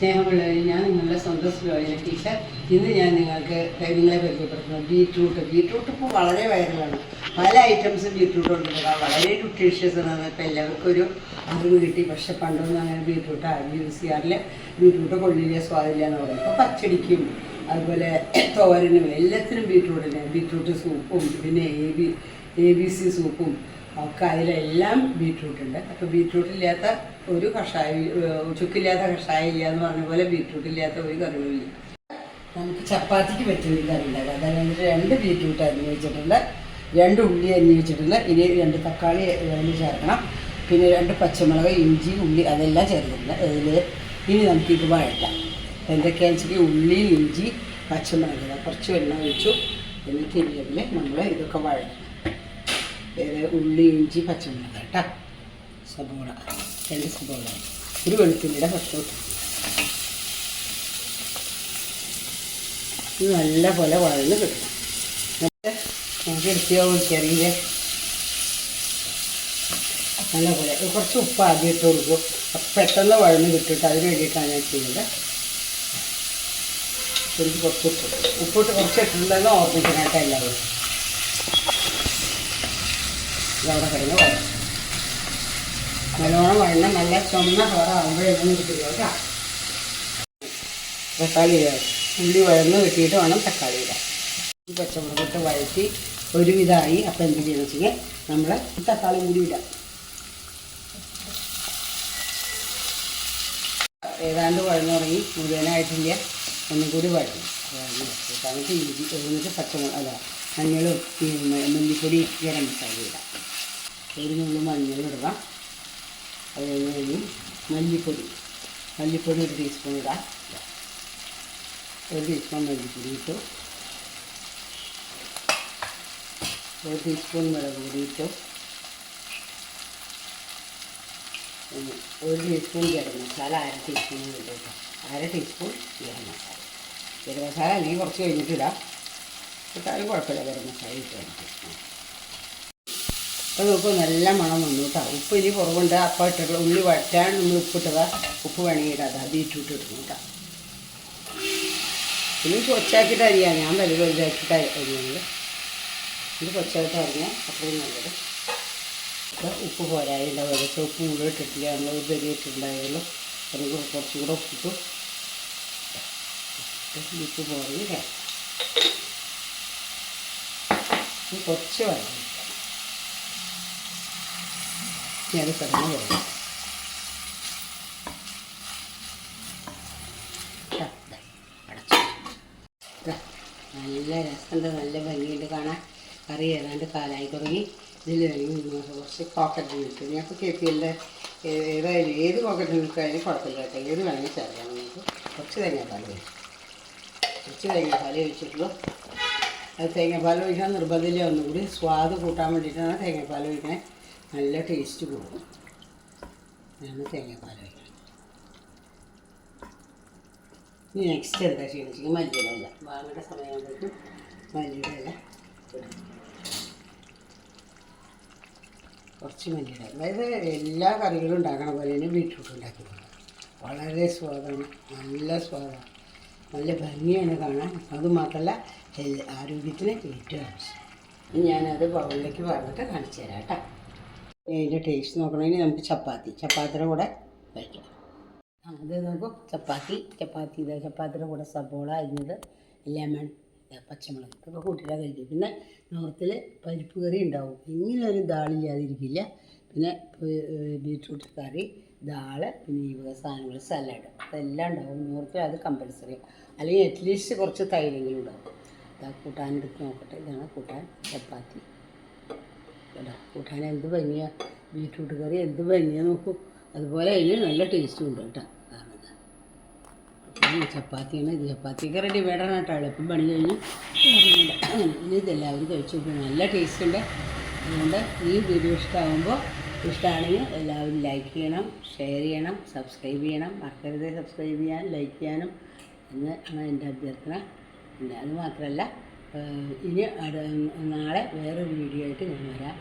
സ്നേഹമുള്ളവരെ ഞാൻ നിങ്ങളുടെ സ്വന്തം ടീച്ചർ. ഇന്ന് ഞാൻ നിങ്ങൾക്ക് നിങ്ങളെ പരിചയപ്പെടുത്തുന്നു. ബീറ്റ്റൂട്ട് ബീറ്റ്റൂട്ട് ഇപ്പോൾ വളരെ വൈറലാണ്. പല ഐറ്റംസും ബീറ്റ്റൂട്ട് ഉണ്ട്. ഇവിടെ. വളരെ ന്യൂട്രീഷ്യസ് ആണ്. ഇപ്പോൾ എല്ലാവർക്കും ഒരു അറിവ് കിട്ടി. പക്ഷേ പണ്ടൊന്നും അങ്ങനെ ബീറ്റ്റൂട്ട് ആരും യൂസ് ചെയ്യാറില്ല. ബീറ്റ്റൂട്ട് കൊള്ളില്ല സ്വാദില്ല എന്ന് പറയും. ഇപ്പോൾ പച്ചടിക്കും. അതുപോലെ തോരനും. എല്ലാത്തിനും ബീറ്റ്റൂട്ടിന് ബീറ്റ്റൂട്ട് സൂപ്പും. പിന്നെ A B A B C സൂപ്പും. ഒക്കെ അതിലെല്ലാം ബീട്രൂട്ട് ഉണ്ട് അപ്പോൾ ബീട്രൂട്ട് ഇല്ലാത്ത ഒരു കഷായ ചുക്കില്ലാത്ത കഷായ ഇല്ല എന്ന് പറഞ്ഞ പോലെ ബീട്രൂട്ട് ഇല്ലാത്ത ഒരു കറിയും ഇല്ല. നമുക്ക് ചപ്പാത്തിക്ക് പറ്റിയ ഒരു കറി അതായത് രണ്ട് ബീട്രൂട്ട് അരിഞ്ഞ് വെച്ചിട്ടുണ്ട് രണ്ട് ഉള്ളി അരിഞ്ഞ് വെച്ചിട്ടുണ്ട് ഇനി രണ്ട് തക്കാളി അരിഞ്ഞ് ചേർക്കണം. പിന്നെ രണ്ട് പച്ചമുളക് ഇഞ്ചി ഉള്ളി അതെല്ലാം ചേർത്തിട്ടുണ്ട്. അതിൽ ഇനി നമുക്കിത് വഴറ്റാം. എന്തൊക്കെയാണെന്ന് വെച്ചാൽ ഉള്ളി ഇഞ്ചി പച്ചമുളക് കുറച്ച് വെള്ളം ഒഴിച്ചു. എന്നിട്ട് ഇതിൽ നമ്മൾ ഇതൊക്കെ വഴറ്റണം. ഉള്ളി ഇഞ്ചി പച്ചമുളക് കേട്ടോ. സബോള രണ്ട് സബോള. ഒരു വെളുത്തുള്ളിയുടെ ഇട്ടു. ഇത് നല്ല പോലെ വഴന്ന് കിട്ടണം. എന്നിട്ട് നമുക്ക് എടുത്തിയോ ചെറിയ നല്ല പോലെ കുറച്ച് ഉപ്പ് ആദ്യം ഇട്ട് കൊടുക്കും. പെട്ടെന്ന് വഴന്ന് കിട്ടിയിട്ട് അതിന് വേണ്ടിയിട്ടാണ് ഞാൻ ചെയ്യുന്നത്. കുറച്ച് ഉപ്പ്. ഉപ്പിട്ട് കുറച്ച് ഇട്ടിട്ടുണ്ടെന്ന് ഓർമ്മിക്കാനായിട്ട് എല്ലാവരും. ഇതവിടെ കിടന്ന് വഴണം നല്ലോണം നല്ല ചുമന്ന കളറാകുമ്പോഴേക്കും കിട്ടുക കേട്ടോ. തക്കാളി ഉള്ളി വഴന്ന് കിട്ടിയിട്ട് വേണം തക്കാളി ഇടാം പച്ചമുളകിട്ട് വഴറ്റി ഒരുവിധമായി അപ്പം എന്ത് ചെയ്യുന്നത് വെച്ചാൽ നമ്മൾ തക്കാളി കൂടി ഇടാം. ഏതാണ്ട് വഴന്നു തുടങ്ങി. മുഴുവനായിട്ടില്ല. ഒന്നും കൂടി വെച്ചിട്ട് എന്നിട്ട് ഇഞ്ചി എന്നിട്ട് പച്ചമുളക് അല്ല മഞ്ഞളും മല്ലിപ്പൊടി ഗരം മസാല ഇടാം. ഒരു നുള്ളു മഞ്ഞൾ ഇടുക. അത് കഴിഞ്ഞ് മല്ലിപ്പൊടി. മല്ലിപ്പൊടി ഒരു ടീസ്പൂൺ ഇടാം. ഒരു ടീസ്പൂൺ മല്ലിപ്പൊടി ഇട്ടു. ഒരു ടീസ്പൂൺ മുളക് പൊടി ഇട്ടു. ഒരു ടീസ്പൂൺ ഗരം മസാല അര ടീസ്പൂൺ ഇട്ടു അര ടീസ്പൂൺ ഗരം മസാല. ഗരം മസാല അല്ലെങ്കിൽ കുറച്ച് കഴിഞ്ഞിട്ടിടാം ഇട്ടാലും കുഴപ്പമില്ല ഗരം മസാല ഇട്ട് കഴിഞ്ഞിട്ട് അപ്പോൾ നോക്കുമ്പോൾ നല്ല മണം വന്നു കേട്ടോ ഉപ്പ് ഇനി കുറവുണ്ട്. അപ്പ ഇട്ടിട്ടുള്ള ഉള്ളി വഴറ്റാൻ നമ്മൾ ഉപ്പിട്ടതാ. ഉപ്പ് വേണമെങ്കിൽ ഇടാതെ ബീറ്റ്റൂട്ട് ഇടുന്നു കേട്ടോ ഇനി കൊച്ചാക്കിയിട്ട് അരിയാം. ഞാൻ വലിയ വലുതാക്കിയിട്ട് അരിയാണ്. ഇത് കൊച്ചായിട്ട് അരിഞ്ഞാൽ അത്രയും നല്ലത്. അപ്പം ഉപ്പ് പോരായില്ല ഏകദേശം ഉപ്പ് മുഴുവൻ ഇട്ടിട്ടില്ല. നമ്മൾ പെരി ഇട്ടിട്ടുണ്ടായുള്ളൂ അതിന് കുറച്ചും കൂടെ ഉപ്പിട്ടു. ഉപ്പ് ഇനി കുറച്ച് വെള്ളം അത് കിടന്ന് വേണം നല്ല രസമുണ്ട് നല്ല ഭംഗിയുണ്ട് കാണാൻ. കറി ഏതാണ്ട് കാലായി തുടങ്ങി. ഇതിൽ കുറച്ച് പോക്കറ്റ് മിൽക്ക് ഞാൻ ഇപ്പോൾ കെ പി എല്ലിന്റെ ഏതായാലും ഏത് പോക്കറ്റ് മിൽക്ക് ആയാലും കുഴപ്പമില്ല കേട്ടോ. ഏത് വേണമെങ്കിൽ ചേർക്കാം നമുക്ക്. കുറച്ച് തേങ്ങാപ്പാൽ ഒഴിച്ചു കുറച്ച് തേങ്ങാപ്പാൽ ഒഴിച്ചിട്ടുള്ളൂ അത് തേങ്ങാപ്പാൽ ഒഴിക്കാൻ നിർബന്ധമില്ല. ഒന്നുകൂടി സ്വാദ് കൂട്ടാൻ വേണ്ടിയിട്ടാണ് തേങ്ങാപ്പാൽ ഒഴിക്കാൻ നല്ല ടേസ്റ്റ് പോകും ഞാൻ തേങ്ങാപ്പാൽ വയ്ക്കണം ഇനി നെക്സ്റ്റ് എന്താ ചെയ്യുന്നത് വെച്ചാൽ മല്ലിയുടെ ഇല. വാങ്ങേണ്ട സമയമാകുമ്പോഴേക്കും മല്ലിയുടെ ഇല കുറച്ച് മല്ലിയുടെ. അതായത് എല്ലാ കറികളും ഉണ്ടാക്കണ പോലെ തന്നെ ബീട്രൂട്ട് ഉണ്ടാക്കി വളരെ സ്വാദാണ്. നല്ല സ്വാദാണ്. നല്ല ഭംഗിയാണ് കാണാൻ. അത് മാത്രമല്ല ഹെൽ- ആരോഗ്യത്തിന് ഏറ്റവും ആവശ്യം. ഞാനത് ബൗളിലേക്ക് പറഞ്ഞിട്ട് കാണിച്ചു തരാം കേട്ടോ. അതിന്റെ ടേസ്റ്റ് നോക്കണമെങ്കിൽ നമുക്ക് ചപ്പാത്തി. ചപ്പാത്തിയുടെ കൂടെ കഴിക്കാം. അത് നോക്കും. ചപ്പാത്തി. ചപ്പാത്തി ഇതാ. ചപ്പാത്തിയുടെ കൂടെ സബോള അരിഞ്ഞത് ലെമൺ പച്ചമുളക് ഇതൊക്കെ കൂട്ടിയിട്ടാണ് കഴിക്കും പിന്നെ നോർത്തിൽ പരിപ്പ് കറി ഉണ്ടാവും. ഇങ്ങനെ ഒരു ദാളില്ലാതിരിക്കില്ല പിന്നെ ബീട്രൂട്ട് കറി ദാൾ പിന്നെ ഈ വക സാധനങ്ങൾ സലാഡ്. അതെല്ലാം ഉണ്ടാവും. നോർത്തിൽ അത് കമ്പൽസറി. അല്ലെങ്കിൽ അറ്റ്ലീസ്റ്റ് കുറച്ച് തൈരെങ്കിലും ഉണ്ടാവും. കൂട്ടാൻ എടുത്ത് നോക്കട്ടെ. ഇതാണ് കൂട്ടാൻ ചപ്പാത്തി. കേട്ടോ കൂട്ടാൻ എന്ത് ഭംഗിയാണ് ബീട്രൂട്ട് കറി എന്ത് ഭംഗിയാണ് നോക്കൂ. അതുപോലെ അതിന് നല്ല ടേസ്റ്റും ഉണ്ട് കേട്ടോ. ഈ ചപ്പാത്തിയാണ് ഇത്. ചപ്പാത്തിയൊക്കെ റെഡി വേടാണ് കേട്ടോ. എളുപ്പം പണി കഴിഞ്ഞ്. ഇനി ഇതെല്ലാവരും കഴിച്ചു നല്ല ടേസ്റ്റ് ഉണ്ട്. അതുകൊണ്ട് ഈ വീഡിയോ ഇഷ്ടമാകുമ്പോൾ ഇഷ്ടമാണെങ്കിൽ എല്ലാവരും ലൈക്ക് ചെയ്യണം ഷെയർ ചെയ്യണം സബ്സ്ക്രൈബ് ചെയ്യണം. മറക്കരുത് സബ്സ്ക്രൈബ് ചെയ്യാൻ ലൈക്ക് ചെയ്യാനും. എന്ന് ആണ് എന്റെ അഭ്യർത്ഥന. പിന്നെ അത് മാത്രമല്ല ഇനി നാളെ വേറൊരു വീഡിയോ ആയിട്ട് ഞാൻ വരാം.